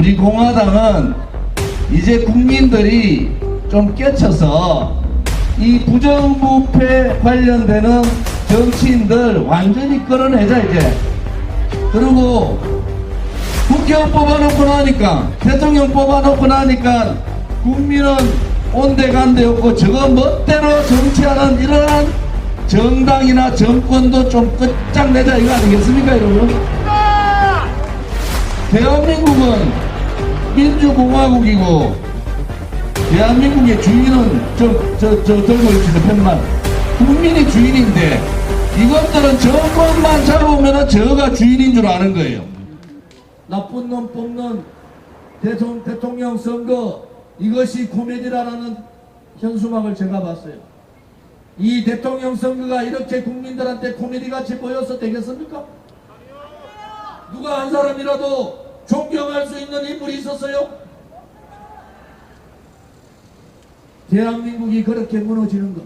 우리 공화당은 이제 국민들이 좀 깨쳐서 이 부정부패 관련되는 정치인들 완전히 끌어내자 이제 그리고 국회의원 뽑아놓고 나니까 대통령 뽑아놓고 나니까 국민은 온데간데 없고 저거 멋대로 정치하는 이러한 정당이나 정권도 좀 끝장내자 이거 아니겠습니까 여러분? 대한민국은 민주공화국이고 대한민국의 주인은 저, 저, 저 들고 있는 편만 국민이 주인인데 이것들은 정권만 잡으면 저가 주인인 줄 아는 거예요. 나쁜 놈 뽑는 대통, 대통령 선거 이것이 코미디라는 현수막을 제가 봤어요. 이 대통령 선거가 이렇게 국민들한테 코미디 같이 보여서 되겠습니까? 누가 한 사람이라도 존경할 수 있는 인물이 있었어요? 대한민국이 그렇게 무너지는 것.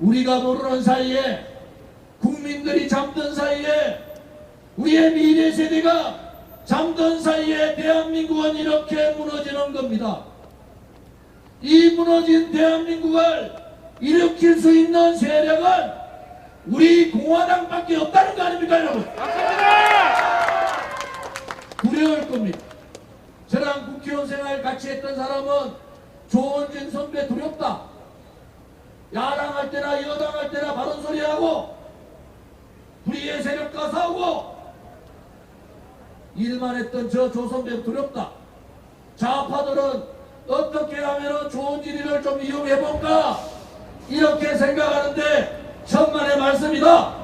우리가 모르는 사이에 국민들이 잠든 사이에 우리의 미래 세대가 잠든 사이에 대한민국은 이렇게 무너지는 겁니다. 이 무너진 대한민국을 일으킬 수 있는 세력은 우리 공화당밖에 없다는 거 아닙니까 여러분? 두려울 겁니다. 저랑 국회의원 생활 같이 했던 사람은 조원진 선배 두렵다. 야당할 때나 여당할 때나 바른 소리 하고 불의의 세력과 싸우고 일만 했던 저 조 선배 두렵다. 좌파들은 어떻게 하면 조원진이를 좀 이용해볼까 이렇게 생각하는데 천만의 말씀이다.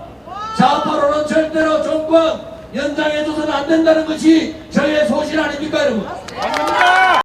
좌파로는 절대로 정권 연장해줘서는 안 된다는 것이 저의 소신 아닙니까 여러분? 맞습니다.